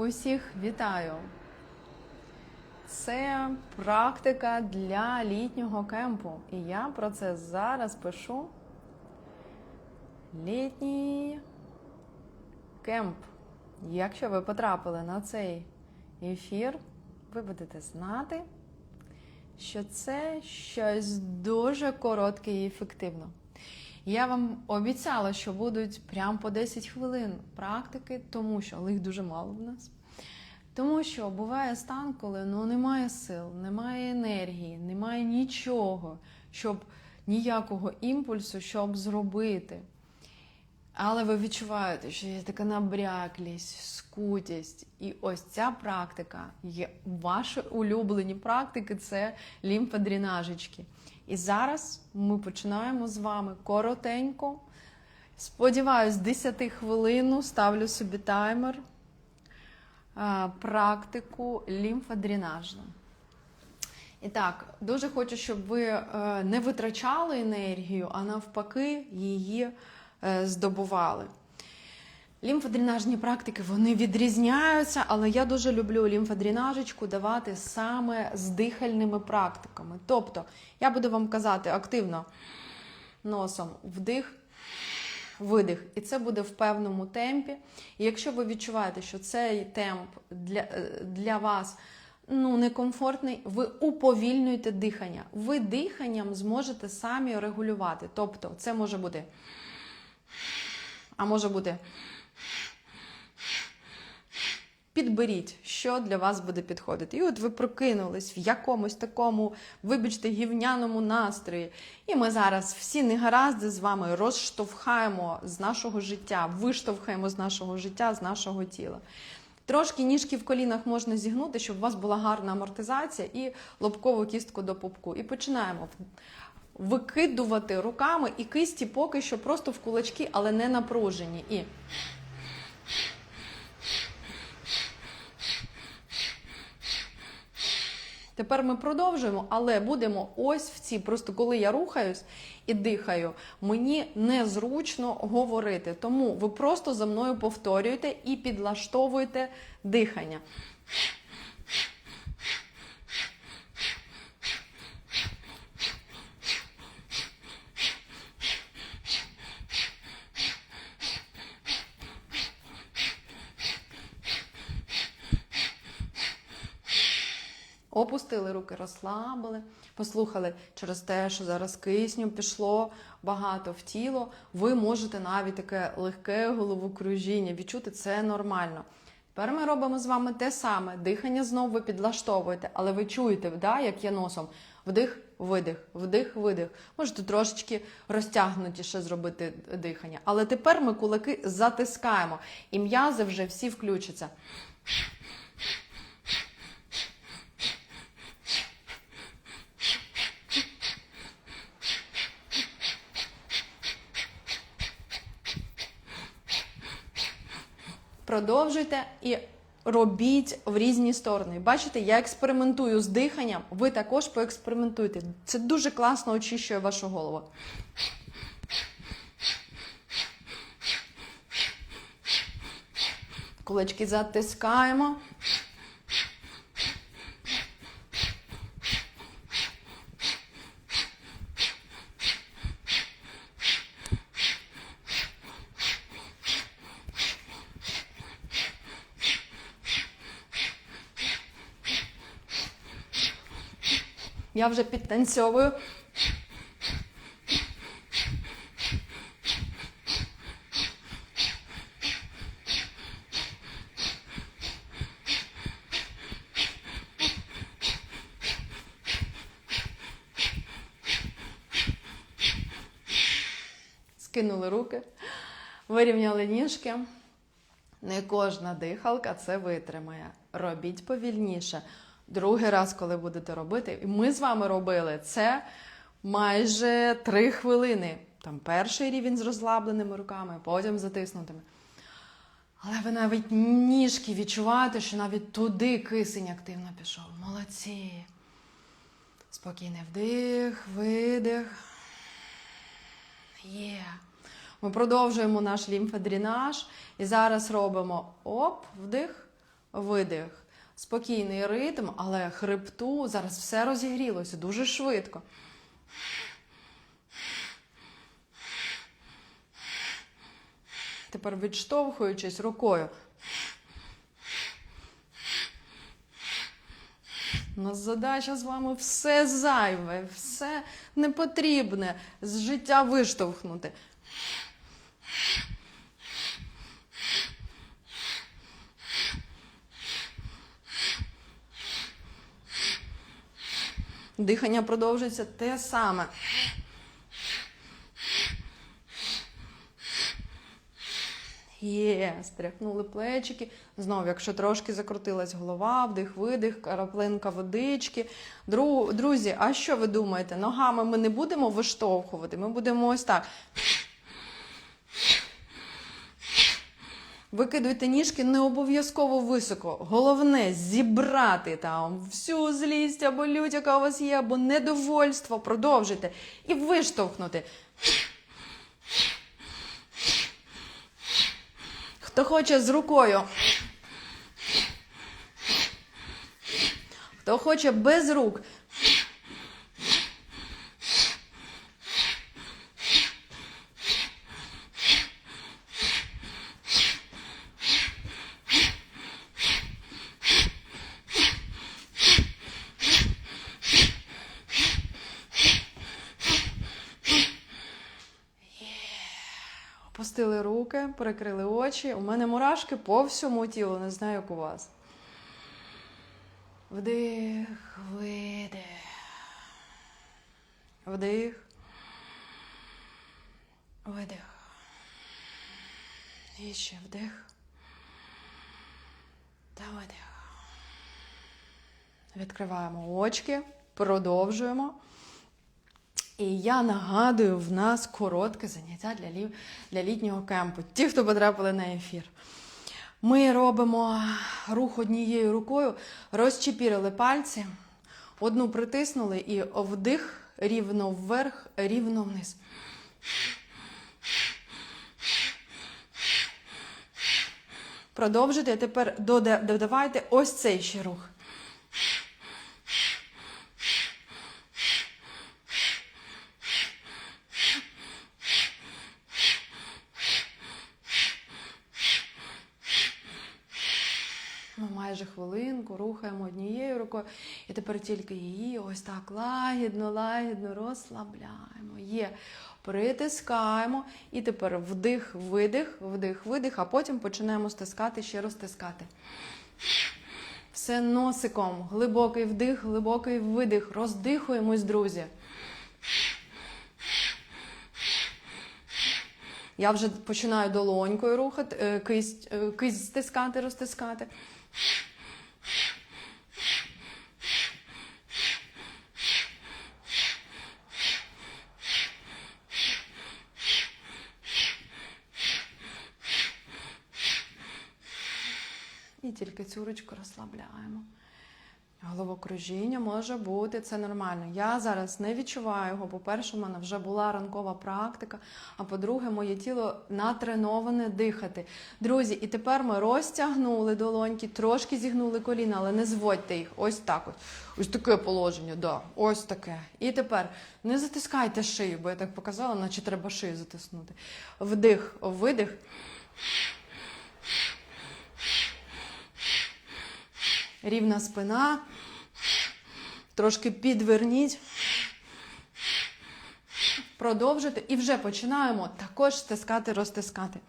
Усіх вітаю! Це практика для літнього кемпу. І я про це зараз пишу. Літній кемп. Якщо ви потрапили на цей ефір, ви будете знати, що це щось дуже коротке і ефективно. Я вам обіцяла, що будуть прям по 10 хвилин практики, тому що але їх дуже мало в нас. Тому що буває стан, коли ну, немає сил, немає енергії, немає нічого, щоб ніякого імпульсу, щоб зробити. Але ви відчуваєте, що є така набряклість, скутість. І ось ця практика є ваші улюблені практики це лімфодренажечки. І зараз ми починаємо з вами коротенько. Сподіваюсь, 10 хвилину ставлю собі таймер. Практику лімфодренажну. І так, дуже хочу, щоб ви е, не витрачали енергію, а навпаки, її е, здобували. Лімфодренажні практики вони відрізняються, але я дуже люблю лімфодренажечку давати саме з дихальними практиками. Тобто, я буду вам казати активно носом вдих, видих, і це буде в певному темпі. І якщо ви відчуваєте, що цей темп для, е, для вас ну, некомфортний, ви уповільнюєте дихання. Ви диханням зможете самі регулювати. Тобто, це може бути, а може бути. Підберіть, що для вас буде підходити. І от ви прокинулись в якомусь такому, вибачте, гівняному настрої. І ми зараз всі негаразди з вами розштовхаємо з нашого життя, виштовхаємо з нашого життя, з нашого тіла. Трошки ніжки в колінах можна зігнути, щоб у вас була гарна амортизація і лобкову кістку до пупку. І починаємо викидувати руками і кисті поки що просто в кулачки, але не напружені. І Тепер ми продовжуємо, але будемо ось в ці. Просто коли я рухаюсь і дихаю, мені незручно говорити. Тому ви просто за мною повторюєте і підлаштовуєте дихання. Опустили руки, розслабили, послухали через те, що зараз кисню пішло багато в тіло. Ви можете навіть таке легке головокружіння відчути це нормально. Тепер ми робимо з вами те саме. Дихання знову ви підлаштовуєте, але ви чуєте, да, як я носом. Вдих, видих, вдих, видих. Можете трошечки розтягнутіше зробити дихання. Але тепер ми кулаки затискаємо, і м'язи вже всі включаться. Продовжуйте і робіть в різні сторони. Бачите, я експериментую з диханням, ви також поекспериментуйте. Це дуже класно очищує вашу голову. Кулачки затискаємо. Я вже підтанцьовую. Скинули руки, вирівняли ніжки. Не кожна дихалка це витримає. Робіть повільніше. Другий раз, коли будете робити, і ми з вами робили це майже три хвилини. Там перший рівень з розслабленими руками, потім затиснутими. Але ви навіть ніжки відчуваєте, що навіть туди кисень активно пішов. Молодці. Спокійний вдих, видих. Є. Ми продовжуємо наш лімфодренаж. І зараз робимо оп, вдих, видих. Спокійний ритм, але хребту зараз все розігрілося дуже швидко. Тепер відштовхуючись рукою. У нас задача з вами все зайве, все непотрібне з життя виштовхнути. Дихання продовжується те саме. Є, стряхнули плечики. Знову, якщо трошки закрутилась голова, вдих, видих, краплинка водички. Друзі, а що ви думаєте? Ногами ми не будемо виштовхувати, ми будемо ось так. Викидуйте ніжки не обов'язково високо. Головне зібрати там всю злість або лють, яка у вас є, або недовольство. Продовжуйте і виштовхнути. Хто хоче з рукою. Хто хоче без рук. Опустили руки, прикрили очі. У мене мурашки по всьому тілу, не знаю, як у вас. Вдих, видих. Вдих. Видих. І ще вдих. Та видих. Відкриваємо очки, продовжуємо. І я нагадую, в нас коротке заняття для, лів, для літнього кемпу. Ті, хто потрапили на ефір. Ми робимо рух однією рукою, розчепірили пальці, одну притиснули і вдих рівно вверх, рівно вниз. Продовжуйте, тепер додавайте ось цей ще рух. Ми майже хвилинку рухаємо однією рукою, і тепер тільки її ось так лагідно, лагідно розслабляємо. Є. Притискаємо. І тепер вдих, видих, вдих, видих, а потім починаємо стискати, ще розтискати. Все носиком. Глибокий вдих, глибокий видих. Роздихуємось, друзі. Я вже починаю долонькою рухати, е, кисть, е, кисть стискати, розтискати. Тільки цю ручку розслабляємо. Головокружіння може бути, це нормально. Я зараз не відчуваю його. По-перше, у мене вже була ранкова практика. А по-друге, моє тіло натреноване дихати. Друзі, і тепер ми розтягнули долоньки, трошки зігнули коліна, але не зводьте їх. Ось так ось. Ось таке положення, да, ось таке. І тепер не затискайте шию, бо я так показала, наче треба шию затиснути. Вдих, видих. Рівна спина. Трошки підверніть. Продовжуйте. І вже починаємо також стискати, розтискати.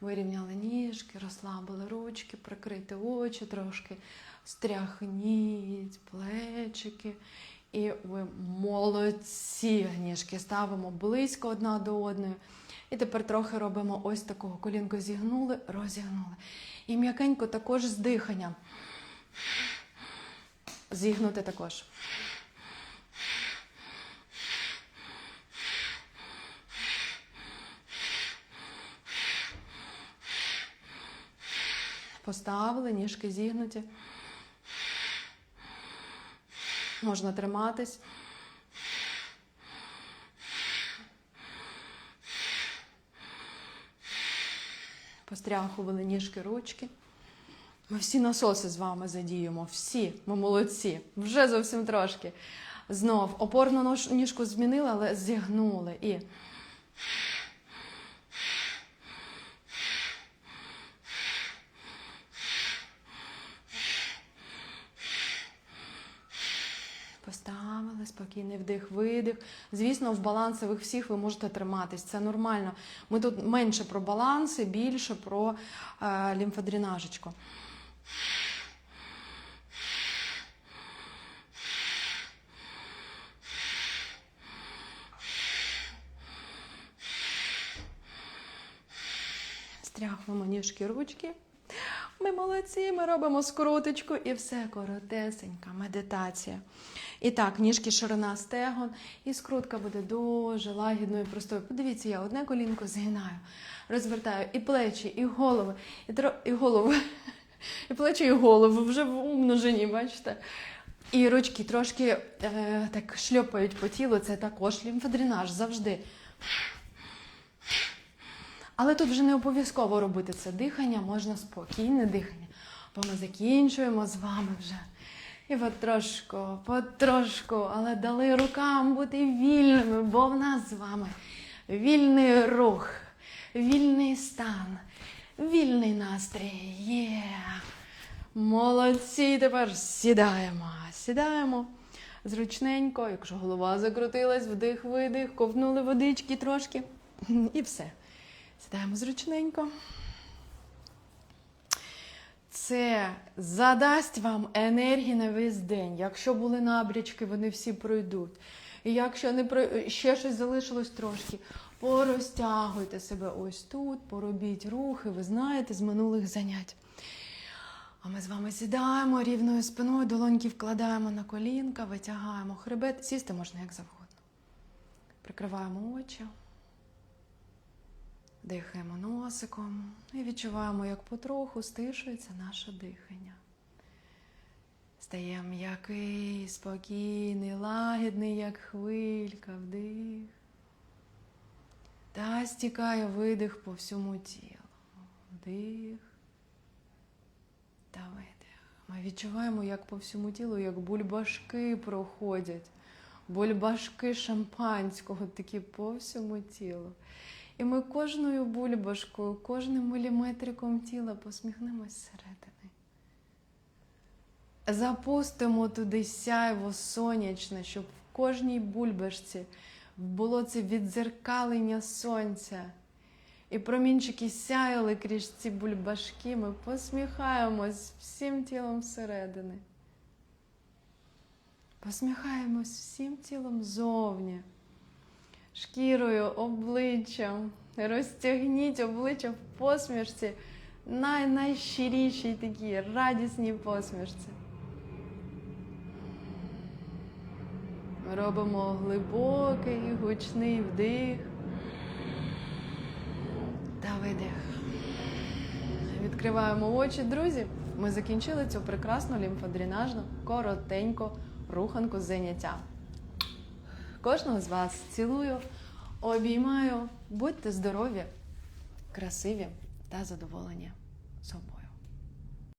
Вирівняли ніжки, розслабили ручки, прикрийте очі трошки, стряхніть плечики. І ви молодці. Ніжки ставимо близько одна до одної. І тепер трохи робимо ось такого. Колінко зігнули, розігнули. І м'якенько також з диханням. Зігнути також. Поставили, ніжки зігнуті. Можна триматись. Постряхували ніжки, ручки. Ми всі насоси з вами задіємо. Всі, ми молодці. Вже зовсім трошки. Знов опорну ніжку змінили, але зігнули. І Поставили спокійний вдих, видих. Звісно, в балансових всіх ви можете триматись. Це нормально. Ми тут менше про баланси, більше про е, лімфодренажечку. Стряхуємо ніжки ручки. Ми молодці, ми робимо скруточку і все коротесенька медитація. І так, ніжки ширина стегон, і скрутка буде дуже лагідною, простою. Подивіться, я одне колінко згинаю, розвертаю і плечі, і голови, і, тро... і голову, і плечі, і голову вже в умноженні, бачите? І ручки трошки е, так шльопають по тілу, це також лімфодренаж завжди. Але тут вже не обов'язково робити це дихання, можна спокійне дихання. Бо ми закінчуємо з вами вже. І потрошку, потрошку, але дали рукам бути вільними, бо в нас з вами вільний рух, вільний стан, вільний настрій. Є. Молодці, тепер сідаємо. Сідаємо зручненько, якщо голова закрутилась, вдих, видих, ковтнули водички трошки. І все. Сідаємо зручненько. Це задасть вам енергії на весь день. Якщо були набрячки, вони всі пройдуть. І якщо не про- ще щось залишилось трошки, порозтягуйте себе ось тут, поробіть рухи, ви знаєте з минулих занять. А ми з вами сідаємо рівною спиною, долоньки вкладаємо на колінка, витягаємо хребет. Сісти можна як завгодно. Прикриваємо очі. Дихаємо носиком і відчуваємо, як потроху стишується наше дихання. Стає м'який, спокійний, лагідний, як хвилька, вдих. Та стікає видих по всьому тілу. Вдих та видих. Ми відчуваємо, як по всьому тілу, як бульбашки проходять. Бульбашки шампанського такі по всьому тілу. І ми кожною бульбашкою, кожним міліметриком тіла посміхнемось зсередини. Запустимо туди сяйво сонячне, щоб в кожній бульбашці було це відзеркалення сонця. І промінчики сяяли крізь ці бульбашки, ми посміхаємось всім тілом всередини. Посміхаємось всім тілом зовні шкірою, обличчям. Розтягніть обличчя в посмішці, най найщирішій такій радісній посмішці. Робимо глибокий, гучний вдих та видих. Відкриваємо очі, друзі. Ми закінчили цю прекрасну лімфодренажну, коротеньку руханку заняття. Кожного з вас цілую, обіймаю. Будьте здорові, красиві та задоволені собою.